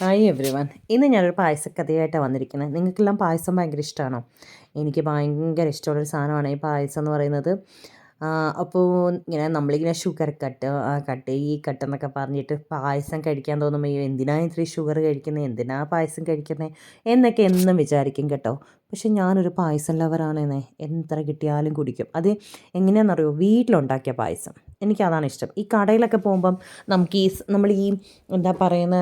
Hi every one ഇന്ന് ഞാനൊരു പായസക്കഥയായിട്ടാണ് വന്നിരിക്കുന്നത്. നിങ്ങൾക്കെല്ലാം പായസം ഭയങ്കര ഇഷ്ടമാണോ? എനിക്ക് ഭയങ്കര ഇഷ്ടമുള്ളൊരു സാധനമാണ് ഈ പായസം എന്ന് പറയുന്നത്. അപ്പോൾ ഇങ്ങനെ നമ്മളിങ്ങനെ ഷുഗർ കട്ട് കട്ട് ഈ കട്ട് എന്നൊക്കെ പറഞ്ഞിട്ട് പായസം കഴിക്കാൻ തോന്നുമ്പോൾ അയ്യോ എന്തിനാ ഇത്രയും ഷുഗർ കഴിക്കുന്നത് എന്തിനാ പായസം കഴിക്കുന്നത് എന്നൊക്കെ എന്നും വിചാരിക്കും കേട്ടോ. പക്ഷെ ഞാനൊരു പായസം ലവറാണെന്നേ എത്ര കിട്ടിയാലും കുടിക്കും. അത് എങ്ങനെയാണെന്നറിയോ? വീട്ടിലുണ്ടാക്കിയ പായസം. എനിക്കതാണ് ഇഷ്ടം. ഈ കടയിലൊക്കെ പോകുമ്പം നമുക്ക് ഈ നമ്മൾ ഈ എന്താ പറയുന്ന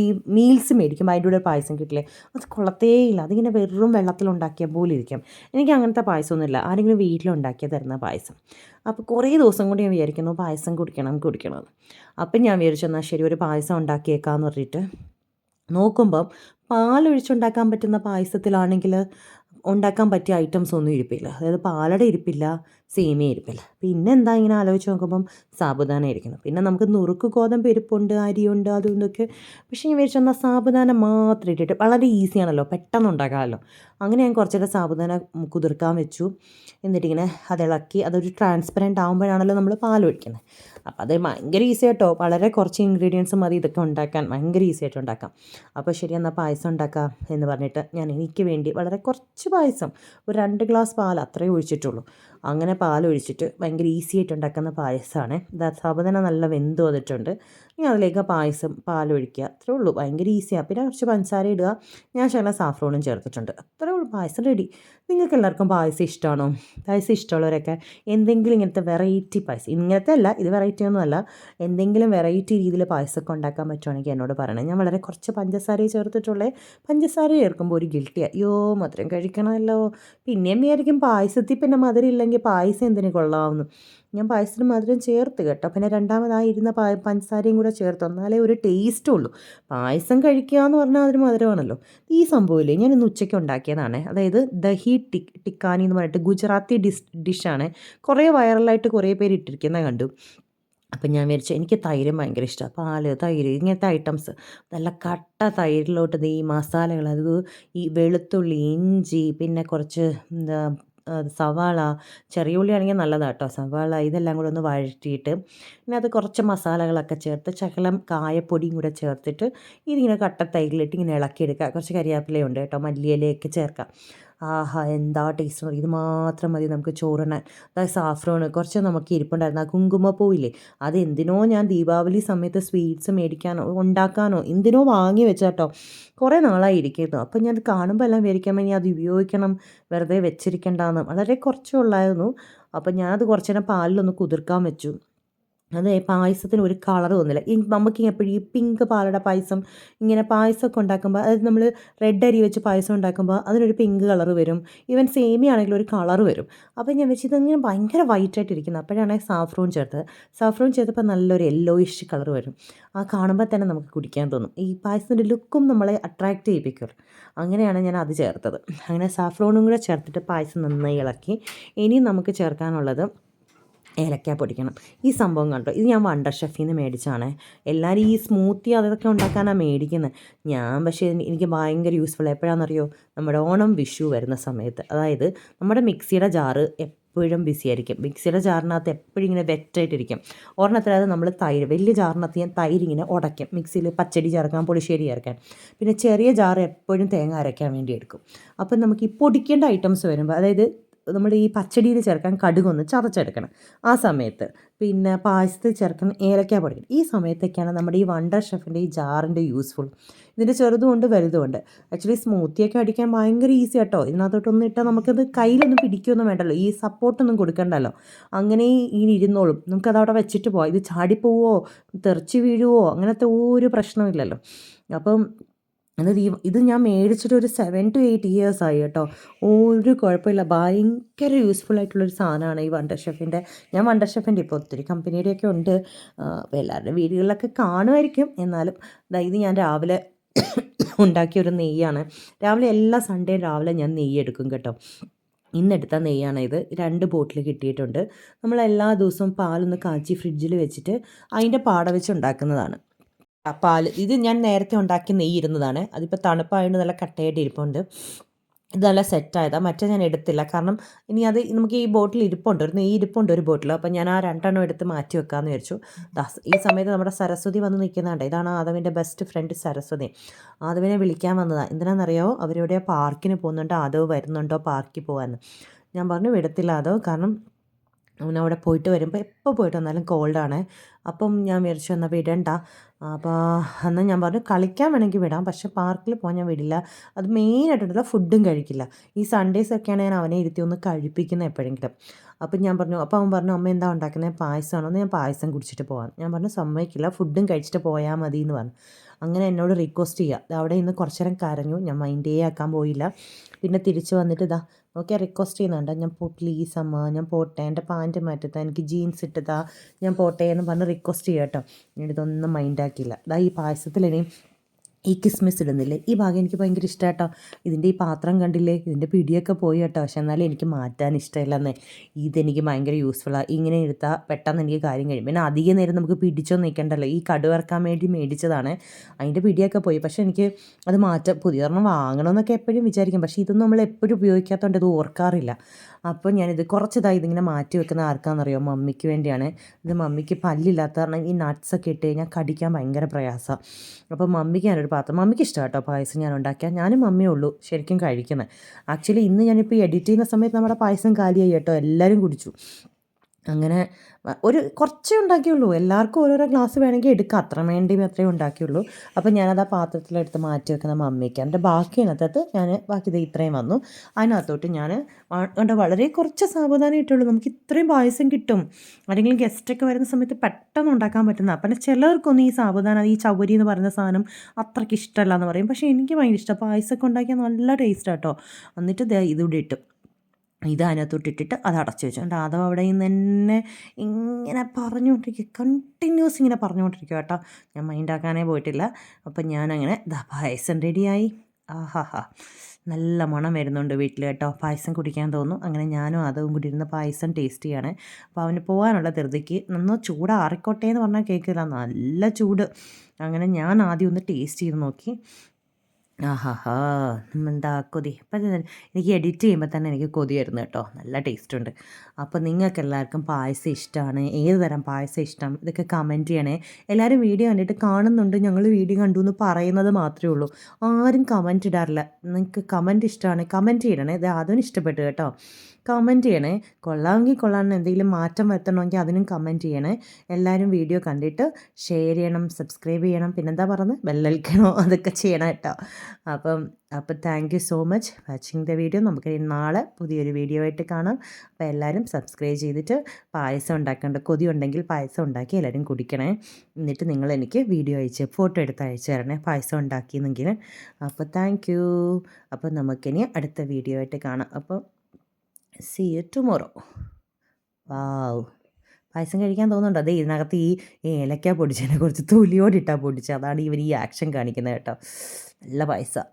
ഈ മീൽസ് മേടിക്കും അതിന്റെ കൂടെ പായസം കിട്ടില്ലേ? അത് കൊള്ളത്തേയില്ല. അതിങ്ങനെ വെറും വെള്ളത്തിലുണ്ടാക്കിയ പോലെ ഇരിക്കും. എനിക്ക് അങ്ങനത്തെ പായസമൊന്നുമില്ല. ആരെങ്കിലും വീട്ടിലുണ്ടാക്കിയ തരുന്ന പായസം. അപ്പോൾ കുറേ ദിവസം കൂടി ഞാൻ വിചാരിക്കുന്നു പായസം കുടിക്കണം കുടിക്കണം അപ്പം ഞാൻ വിചാരിച്ചു എന്നാൽ ശരി ഒരു പായസം ഉണ്ടാക്കിയേക്കാന്ന് പറഞ്ഞിട്ട്. നോക്കുമ്പം പാലൊഴിച്ചുണ്ടാക്കാൻ പറ്റുന്ന പായസത്തിലാണെങ്കിൽ ഉണ്ടാക്കാൻ പറ്റിയ ഐറ്റംസ് ഒന്നും ഇരിപ്പില്ല. അതായത് പാലട ഇരിപ്പില്ല സേമിയ ഇരിപ്പില്ല. പിന്നെ എന്താ ഇങ്ങനെ ആലോചിച്ച് നോക്കുമ്പം സാബുദാന ഇരിക്കുന്നു പിന്നെ നമുക്ക് നുറുക്ക് ഗോതമ്പ് ഇരിപ്പുണ്ട് അരിയുണ്ട് അതും ഇതൊക്കെ. പക്ഷേ ഞാൻ വിചാരിച്ചു എന്നാൽ സാബുദാന മാത്രം ഇട്ടിട്ട് വളരെ ഈസിയാണല്ലോ പെട്ടെന്ന് ഉണ്ടാക്കാമല്ലോ. അങ്ങനെ ഞാൻ കുറച്ചൊക്കെ സാബുദാന കുതിർക്കാൻ വെച്ചു. എന്നിട്ടിങ്ങനെ ഇളക്കി അതൊരു ട്രാൻസ്പെറന്റ് ആകുമ്പോഴാണല്ലോ നമ്മൾ പാൽ ഒഴിക്കുന്നത്. അപ്പോൾ അത് ഭയങ്കര ഈസി ആയിട്ടോ വളരെ കുറച്ച് ഇൻഗ്രീഡിയൻസ് മതി ഇതൊക്കെ ഉണ്ടാക്കാൻ. ഭയങ്കര ഈസി ആയിട്ട് ഉണ്ടാക്കാം. അപ്പോൾ ശരി എന്നാൽ പായസം ഉണ്ടാക്കാം എന്ന് പറഞ്ഞിട്ട് ഞാൻ എനിക്ക് വേണ്ടി വളരെ കുറച്ച് പായസം. ഒരു രണ്ട് ഗ്ലാസ് പാൽ അത്രേ ഒഴിച്ചിട്ടുള്ളൂ. അങ്ങനെ പാലൊഴിച്ചിട്ട് ഭയങ്കര ഈസി ആയിട്ട് ഉണ്ടാക്കുന്ന പായസമാണ് സാബുദാന നല്ല വെന്ത് വന്നിട്ടുണ്ട്. ഇനി അതിലേക്ക് പായസം പാലൊഴിക്കുക. അത്രേ ഉള്ളൂ. ഭയങ്കര ഈസിയാണ് പിന്നെ കുറച്ച് പഞ്ചസാര ഇടുക. ഞാൻ ശകലം സാഫ്രോണും ചേർത്തിട്ടുണ്ട്. അത്രേ ഉള്ളൂ. പായസം റെഡി നിങ്ങൾക്ക് എല്ലാവർക്കും പായസം ഇഷ്ടമാണോ? പായസം ഇഷ്ടമുള്ളവരൊക്കെ എന്തെങ്കിലും ഇങ്ങനത്തെ വെറൈറ്റി പായസം. ഇങ്ങനത്തെ അല്ല ഇത് വെറൈറ്റി ഒന്നുമല്ല എന്തെങ്കിലും വെറൈറ്റി രീതിയിൽ പായസമൊക്കെ ഉണ്ടാക്കാൻ പറ്റുവാണെങ്കിൽ എന്നോട് പറയണം. ഞാൻ വളരെ കുറച്ച് പഞ്ചസാര ചേർത്തിട്ടുള്ളേ. പഞ്ചസാര ചേർക്കുമ്പോൾ ഒരു ഗിൽട്ടിയാണ് അയ്യോ മധുരം കഴിക്കണമല്ലോ. പിന്നെയും വിചാരിക്കും പായസത്തിൽ പിന്നെ മധുരം ഇല്ലെങ്കിൽ പായസം എന്തിനു കൊള്ളാവുന്നു? ഞാൻ പായസത്തിന് മധുരം ചേർത്ത് കേട്ടോ. പിന്നെ രണ്ടാമതായി ഇരുന്ന പാ പഞ്ചസാരയും കൂടെ ചേർത്ത് എന്നാലേ ഒരു ടേസ്റ്റ് ഉള്ളൂ. പായസം കഴിക്കുക എന്ന് പറഞ്ഞാൽ അതൊരു മധുരമാണല്ലോ. ഈ സംഭവമില്ലേ? ഞാൻ ഇന്ന് ഉച്ചയ്ക്ക് ഉണ്ടാക്കിയതാണ്. അതായത് ദഹി ടിക് ടിക്കാനി എന്ന് പറഞ്ഞിട്ട് ഗുജറാത്തി ഡിഷ് ഡിഷാണ്. കുറേ വൈറലായിട്ട് കുറേ പേര് ഇട്ടിരിക്കുന്നത് കണ്ടു. അപ്പം ഞാൻ വിചാരിച്ചു എനിക്ക് തൈര് ഭയങ്കര ഇഷ്ടമാണ് പാൽ തൈര് ഇങ്ങനത്തെ ഐറ്റംസ് നല്ല കട്ട തൈരിലോട്ട് ഈ മസാലകൾ അത് ഈ വെളുത്തുള്ളി ഇഞ്ചി പിന്നെ കുറച്ച് എന്താ സവാള ചെറിയ ഉള്ളി ആണെങ്കിൽ നല്ലതാണ് കേട്ടോ സവാള ഇതെല്ലാം കൂടെ ഒന്ന് വഴറ്റിയിട്ട് പിന്നെ അത് കുറച്ച് മസാലകളൊക്കെ ചേർത്ത് ശകലം കായപ്പൊടിയും കൂടെ ചേർത്തിട്ട് ഇതിങ്ങനെ കട്ട തൈരിലിട്ട് ഇങ്ങനെ ഇളക്കിയെടുക്കുക. കുറച്ച് കരിയാപ്പിലയുണ്ട് കേട്ടോ മല്ലിയിലയൊക്കെ ചേർക്കാം. ആഹാ എന്താ ടേസ്റ്റ് ഇത് മാത്രം മതി നമുക്ക് ചോറിനാൻ അതായത് സാഫ്രോണ് കുറച്ച് നമുക്ക് ഇരിപ്പുണ്ടായിരുന്നു. ആ കുങ്കുമപ്പൂവില്ലേ അത് എന്തിനോ ഞാൻ ദീപാവലി സമയത്ത് സ്വീറ്റ്സ് മേടിക്കാനോ ഉണ്ടാക്കാനോ എന്തിനോ വാങ്ങി വെച്ചാട്ടോ കുറേ നാളായി ഇരിക്കുന്നു അപ്പം ഞാൻ കാണുമ്പോൾ എല്ലാം വിചാരിക്കാൻ വേണ്ടി അത് ഉപയോഗിക്കണം വെറുതെ വെച്ചിരിക്കേണ്ടെന്ന്. വളരെ കുറച്ചേ ഉള്ളായിരുന്നു. അപ്പം ഞാനത് കുറച്ച് നേരം പാലിലൊന്ന് കുതിർക്കാൻ വെച്ചു. അത് പായസത്തിന് ഒരു കളർ തോന്നില്ല. ഈ നമുക്ക് എപ്പോഴും ഈ പിങ്ക് പാലട പായസം ഇങ്ങനെ പായസമൊക്കെ ഉണ്ടാക്കുമ്പോൾ അതായത് നമ്മൾ റെഡ് അരി വെച്ച് പായസം ഉണ്ടാക്കുമ്പോൾ അതിനൊരു പിങ്ക് കളർ വരും. ഈവൻ സേമി ആണെങ്കിലും ഒരു കളർ വരും. അപ്പോൾ ഞാൻ വെച്ച് ഇങ്ങനെ ഭയങ്കര വൈറ്റ് ആയിട്ടിരിക്കുന്നത് അപ്പോഴാണ് സാഫ്രോൺ ചേർത്തത്. സാഫ്രോൺ ചേർത്തപ്പോൾ നല്ലൊരു യെല്ലോയിഷ് കളർ വരും. ആ കാണുമ്പോൾ തന്നെ നമുക്ക് കുടിക്കാൻ തോന്നും. ഈ പായസത്തിന്റെ ലുക്കും നമ്മളെ അട്രാക്റ്റ് ചെയ്യിപ്പിക്കും. അങ്ങനെയാണ് ഞാൻ അത് ചേർത്തത്. അങ്ങനെ സാഫ്രോണും കൂടെ ചേർത്തിട്ട് പായസം നന്നായി ഇളക്കി. ഇനി നമുക്ക് ചേർക്കാനുള്ളത് ഏലക്ക പൊടിക്കണം. ഈ സംഭവം കണ്ടോ? ഇത് ഞാൻ വണ്ടർ ഷെഫിൽ നിന്ന് മേടിച്ചാണ്. എല്ലാവരും ഈ സ്മൂത്തി അതൊക്കെ ഉണ്ടാക്കാനാണ് മേടിക്കുന്നത് ഞാൻ പക്ഷേ എനിക്ക് ഭയങ്കര യൂസ്ഫുൾ എപ്പോഴാണെന്നറിയോ നമ്മുടെ ഓണം വിഷു വരുന്ന സമയത്ത്. അതായത് നമ്മുടെ മിക്സിയുടെ ജാറ് എപ്പോഴും ബിസി ആയിരിക്കും. മിക്സിയുടെ ജാറിനകത്ത് എപ്പോഴും ഇങ്ങനെ വെറ്റായിട്ടിരിക്കും. ഒരെണ്ണത്തിനകത്ത് നമ്മൾ തൈര് വലിയ ജാറിനകത്ത് ഞാൻ തൈര് ഇങ്ങനെ ഉടയ്ക്കും മിക്സിയിൽ പച്ചടി ചേർക്കാൻ പൊളിശ്ശേരി ചേർക്കാൻ പിന്നെ ചെറിയ ജാറ് എപ്പോഴും തേങ്ങ അരയ്ക്കാൻ വേണ്ടി എടുക്കും. അപ്പം നമുക്ക് ഈ പൊടിക്കേണ്ട ഐറ്റംസ് വരുമ്പോൾ അതായത് നമ്മൾ ഈ പച്ചടിയിൽ ചേർക്കാൻ കടുകൊന്ന് ചതച്ചെടുക്കണം. ആ സമയത്ത് പിന്നെ പായസത്തിൽ ചേർക്കാൻ ഏലക്ക പൊടിക്കണം ഈ സമയത്തൊക്കെയാണ് നമ്മുടെ ഈ വണ്ടർ ഷെഫിന്റെ ഈ ജാറിന്റെ യൂസ്ഫുൾ ഇതിന്റെ ചെറുതുമുണ്ട് വലുതുമുണ്ട് ആക്ച്വലി സ്മൂത്തിയൊക്കെ അടിക്കാൻ ഭയങ്കര ഈസി കേട്ടോ ഇതിനകത്തോട്ടൊന്നും ഇട്ടാൽ നമുക്കത് കയ്യിലൊന്നും പിടിക്കുകയൊന്നും വേണ്ടല്ലോ. ഈ സപ്പോർട്ടൊന്നും കൊടുക്കണ്ടല്ലോ. അങ്ങനെ ഈ ഇരുന്നോളും. നമുക്കത് അവിടെ വെച്ചിട്ട് പോവാം. ഇത് ചാടിപ്പോവോ? തെറിച്ച് വീഴുവോ? അങ്ങനത്തെ ഒരു പ്രശ്നമില്ലല്ലോ. അപ്പം ഈ ഇത് ഞാൻ മേടിച്ചിട്ട് ഒരു സെവൻ ടു എയ്റ്റ് ഇയേഴ്സ് ആയി കേട്ടോ. ഒരു കുഴപ്പമില്ല. ഭയങ്കര യൂസ്ഫുൾ ആയിട്ടുള്ളൊരു സാധനമാണ് ഈ വണ്ടർ ഷെഫിന്റെ ഞാൻ വണ്ടർ ഷെഫിന്റെ ഇപ്പോൾ ഒത്തിരി കമ്പനിയുടെയൊക്കെ ഉണ്ട്. അപ്പോൾ എല്ലാവരുടെ വീടുകളിലൊക്കെ കാണുമായിരിക്കും. എന്നാലും ഇത് ഞാൻ രാവിലെ ഉണ്ടാക്കിയ ഒരു നെയ്യാണ്. രാവിലെ എല്ലാ സൺഡേയും രാവിലെ ഞാൻ നെയ്യ് എടുക്കും കേട്ടോ. ഇന്നെടുത്ത നെയ്യാണ് ഇത്. രണ്ട് ബോട്ടിൽ കിട്ടിയിട്ടുണ്ട്. നമ്മൾ എല്ലാ ദിവസവും പാലൊന്ന് കാച്ചി ഫ്രിഡ്ജിൽ വെച്ചിട്ട് അതിന്റെ പാട വെച്ച് ഉണ്ടാക്കുന്നതാണ്. പാൽ ഇത് ഞാൻ നേരത്തെ ഉണ്ടാക്കി നെയ്യ് ഇരുന്നതാണ്. അതിപ്പോൾ തണുപ്പായതുകൊണ്ട് നല്ല കട്ടയായിട്ട് ഇരിപ്പുണ്ട്. ഇത് നല്ല സെറ്റായതാണ് മറ്റേ ഞാൻ എടുത്തില്ല. കാരണം ഇനി അത് നമുക്ക് ഈ ബോട്ടിൽ ഇരിപ്പുണ്ട്. ഒരു നെയ്യ് ഇരിപ്പുണ്ട് ഒരു ബോട്ടിൽ അപ്പോൾ ഞാൻ ആ രണ്ടെണ്ണം എടുത്ത് മാറ്റി വെക്കാമെന്ന് വിചാരിച്ചു. ഈ സമയത്ത് നമ്മുടെ സരസ്വതി വന്ന് നിൽക്കുന്നുണ്ട്. ഇതാണ് ആദവിന്റെ ബെസ്റ്റ് ഫ്രണ്ട് സരസ്വതി. ആദവിനെ വിളിക്കാൻ വന്നതാണ് എന്തിനാണെന്നറിയാമോ അവരിവിടെ പാർക്കിന് പോകുന്നുണ്ടോ. ആദവ് വരുന്നുണ്ടോ പാർക്കിൽ പോകാമെന്ന് ഞാൻ പറഞ്ഞു വിടത്തില്ല ആദവ്. കാരണം അവൻ അവിടെ പോയിട്ട് വരുമ്പോൾ എപ്പോൾ പോയിട്ട് വന്നാലും കോൾഡാണ് അപ്പം ഞാൻ വിചാരിച്ചു എന്നാൽ വിടണ്ട. അപ്പോൾ എന്നാൽ ഞാൻ പറഞ്ഞു കളിക്കാൻ വേണമെങ്കിൽ വിടാം. പക്ഷേ പാർക്കിൽ പോകാൻ ഞാൻ വിടില്ല. അത് മെയിനായിട്ടുള്ള ഫുഡും കഴിക്കില്ല. ഈ സൺഡേസൊക്കെയാണ് ഞാൻ അവനെ ഇരുത്തി ഒന്ന് കഴിപ്പിക്കുന്നത് എപ്പോഴെങ്കിലും. അപ്പം ഞാൻ പറഞ്ഞു അപ്പോൾ അവൻ പറഞ്ഞു അമ്മ എന്താ ഉണ്ടാക്കുന്നത് പായസമാണോ? എന്ന് ഞാൻ പായസം കുടിച്ചിട്ട് പോകാം ഞാൻ പറഞ്ഞു സമ്മതിക്കില്ല ഫുഡും കഴിച്ചിട്ട് പോയാൽ മതി എന്ന് പറഞ്ഞു. അങ്ങനെ എന്നോട് റിക്വസ്റ്റ് ചെയ്യുക അവിടെ ഇന്ന് കുറച്ച് നേരം കരഞ്ഞു. ഞാൻ മൈൻഡേ ആക്കാൻ പോയില്ല. പിന്നെ തിരിച്ച് വന്നിട്ട് ഇതാ ഓക്കെ റിക്വസ്റ്റ് ചെയ്യുന്നുണ്ട്. ഞാൻ പോ പ്ലീസ് അമ്മ ഞാൻ പോട്ടെ. എന്റെ പാന്റ് മാറ്റത്താ എനിക്ക് ജീൻസ് ഇട്ടതാ. ഞാൻ പോട്ടെ എന്ന് പറഞ്ഞ് റിക്വസ്റ്റ് ചെയ്യാം കേട്ടോ. ഞാനിതൊന്നും മൈൻഡാക്കിയില്ല ഇതാ ഈ പായസത്തിൽ ഇനിയും ഈ കിസ്മിസ് ഇടുന്നില്ലേ? ഈ ഭാഗം എനിക്ക് ഭയങ്കര ഇഷ്ടമാട്ടോ ഇതിന്റെ ഈ പാത്രം കണ്ടില്ലേ? ഇതിന്റെ പിടിയൊക്കെ പോയി കേട്ടോ. പക്ഷെ എന്നാലും എനിക്ക് മാറ്റാൻ ഇഷ്ടമില്ലെന്നേ. ഇതെനിക്ക് ഭയങ്കര യൂസ്ഫുള്ളാണ് ഇങ്ങനെ എടുത്താൽ പെട്ടെന്ന് എനിക്ക് കാര്യം കഴിയും. പിന്നെ അധികം നേരം നമുക്ക് പിടിച്ചോ നിൽക്കണ്ടല്ലോ ഈ കടുവറക്കാൻ വേണ്ടി മേടിച്ചതാണ്. അതിന്റെ പിടിയൊക്കെ പോയി. പക്ഷെ എനിക്ക് അത് മാറ്റാം പുതിയൊരെണ്ണം വാങ്ങണമെന്നൊക്കെ എപ്പോഴും വിചാരിക്കും. പക്ഷേ ഇതൊന്നും നമ്മൾ എപ്പോഴും ഉപയോഗിക്കാത്തതുകൊണ്ട് ഇത് ഓർക്കാറില്ല. അപ്പോൾ ഞാനിത് കുറച്ചിതായി ഇതിങ്ങനെ മാറ്റി വെക്കുന്ന ആർക്കാണെന്നറിയോ മമ്മിക്ക് വേണ്ടിയാണ്. ഇത് മമ്മിക്ക് പല്ലില്ലാത്ത കാരണം ഈ നട്ട്സൊക്കെ ഇട്ട് കഴിഞ്ഞാൽ കടിക്കാൻ ഭയങ്കര പ്രയാസമാണ്. അപ്പോൾ മമ്മിക്ക് ഞാനൊരു പാത്രം. മമ്മിക്ക് ഇഷ്ടം കേട്ടോ പായസം ഞാൻ ഉണ്ടാക്കിയാൽ ഞാനും മമ്മിയേ ഉള്ളൂ ശരിക്കും കഴിക്കുന്നത് ആക്ച്വലി ഇന്ന് ഞാനിപ്പോൾ എഡിറ്റ് ചെയ്യുന്ന സമയത്ത് നമ്മുടെ പായസം കാലിയായി കേട്ടോ. എല്ലാവരും കുടിച്ചു. അങ്ങനെ ഒരു കുറച്ചേ ഉണ്ടാക്കിയുള്ളൂ. എല്ലാവർക്കും ഓരോരോ ഗ്ലാസ് വേണമെങ്കിൽ എടുക്കാം. അത്ര വേണ്ടി അത്രയും ഉണ്ടാക്കിയുള്ളൂ. അപ്പോൾ ഞാനത് ആ പാത്രത്തിലെടുത്ത് മാറ്റി വെക്കുന്ന മമ്മിക്ക്. എന്റെ ബാക്കി അതിനകത്ത് ഞാൻ ബാക്കി ഇത് ഇത്രയും വന്നു. അതിനകത്തോട്ട് ഞാൻ കണ്ട വളരെ കുറച്ച് സാവധാനം ഇട്ടുള്ളൂ. നമുക്ക് ഇത്രയും പായസം കിട്ടും. ആരെങ്കിലും ഗസ്റ്റൊക്കെ വരുന്ന സമയത്ത് പെട്ടെന്ന് ഉണ്ടാക്കാൻ പറ്റുന്ന. അപ്പം ചിലർക്കൊന്നും ഈ സാവധാനം ഈ ചവരി എന്ന് പറയുന്ന സാധനം അത്രയ്ക്ക് ഇഷ്ടമല്ല എന്ന് പറയും. പക്ഷേ എനിക്ക് ഭയങ്കര ഇഷ്ടം. പായസമൊക്കെ ഉണ്ടാക്കിയാൽ നല്ല ടേസ്റ്റ് കേട്ടോ എന്നിട്ട് ഇതിവിടെ ഇട്ടു. ഇത് അതിനകത്തോട്ടിട്ടിട്ട് അത് അടച്ചു വെച്ചു. അതോ അവിടെ നിന്ന് തന്നെ ഇങ്ങനെ പറഞ്ഞുകൊണ്ടിരിക്കുക. കണ്ടിന്യൂസ് ഇങ്ങനെ പറഞ്ഞുകൊണ്ടിരിക്കുക കേട്ടോ. ഞാൻ മൈൻഡാക്കാനേ പോയിട്ടില്ല. അപ്പം ഞാനങ്ങനെ ദാ പായസം റെഡിയായി ആഹാഹാ. നല്ല മണം വരുന്നുണ്ട് വീട്ടിൽ കേട്ടോ. പായസം കുടിക്കാൻ തോന്നും അങ്ങനെ ഞാനും അതും കൂടി ഇരുന്ന് പായസം ടേസ്റ്റ് ചെയ്യാണ്. അപ്പോൾ അവന് പോകാനുള്ള ധൃതിക്ക് നന്ന ചൂട് ആറിക്കോട്ടെ എന്ന് പറഞ്ഞാൽ കേൾക്കില്ല നല്ല ചൂട്. അങ്ങനെ ഞാൻ ആദ്യം ഒന്ന് ടേസ്റ്റ് ചെയ്ത് നോക്കി. ആഹാഹാ! എന്താ കൊതി. അപ്പം എനിക്ക് എഡിറ്റ് ചെയ്യുമ്പോൾ തന്നെ എനിക്ക് കൊതി വരുന്നു കേട്ടോ. നല്ല ടേസ്റ്റ് ഉണ്ട്. അപ്പോൾ എല്ലാവർക്കും പായസം ഇഷ്ടമാണ് ഏത് തരം പായസം ഇഷ്ടം ഇതൊക്കെ കമന്റ് ചെയ്യണേ. എല്ലാവരും വീഡിയോ കണ്ടിട്ട് കാണുന്നുണ്ട് ഞങ്ങൾ വീഡിയോ കണ്ടു എന്ന് പറയുന്നത് മാത്രമേ ഉള്ളൂ. ആരും കമന്റ് ഇടാറില്ല. നിങ്ങൾക്ക് കമന്റ് ഇഷ്ടമാണ് കമന്റ് ചെയ്യണേ. ഇത് അതും ഇഷ്ടപ്പെട്ടു കേട്ടോ. കമന്റ് ചെയ്യണേ കൊള്ളാമെങ്കിൽ കൊള്ളാമെന്ന് എന്തെങ്കിലും മാറ്റം വരുത്തണമെങ്കിൽ അതിനും കമന്റ് ചെയ്യണേ എല്ലാവരും വീഡിയോ കണ്ടിട്ട് ഷെയർ ചെയ്യണം സബ്സ്ക്രൈബ് ചെയ്യണം പിന്നെന്താ പറയുന്നത് ബെല്ലൽക്കണോ അതൊക്കെ ചെയ്യണം കേട്ടോ അപ്പം അപ്പം thank you so much watching the video നമുക്ക് നാളെ പുതിയൊരു വീഡിയോ ആയിട്ട് കാണാം. അപ്പോൾ എല്ലാവരും സബ്സ്ക്രൈബ് ചെയ്തിട്ട് പായസം ഉണ്ടാക്കേണ്ട കൊതി ഉണ്ടെങ്കിൽ പായസം ഉണ്ടാക്കി എല്ലാവരും കുടിക്കണേ. എന്നിട്ട് നിങ്ങൾ എനിക്ക് വീഡിയോ അയച്ച് ഫോട്ടോ എടുത്ത് അയച്ചു തരണേ പായസം ഉണ്ടാക്കിയെന്നെങ്കിൽ അപ്പോൾ താങ്ക് യു അപ്പോൾ നമുക്കിനി അടുത്ത വീഡിയോ ആയിട്ട് കാണാം. അപ്പോൾ see you tomorrow wow payasam കഴിക്കാൻ തോന്നുന്നുണ്ടോ. അതേ ഇതിനകത്ത് ഈ ഏലക്ക പൊടിച്ചതിനെ കുറച്ച് തൊലിയോടിട്ടാണ് പൊടിച്ചത്. അതാണ് ഇവർ ഈ ആക്ഷൻ കാണിക്കുന്നത് കേട്ടോ. നല്ല പായസം.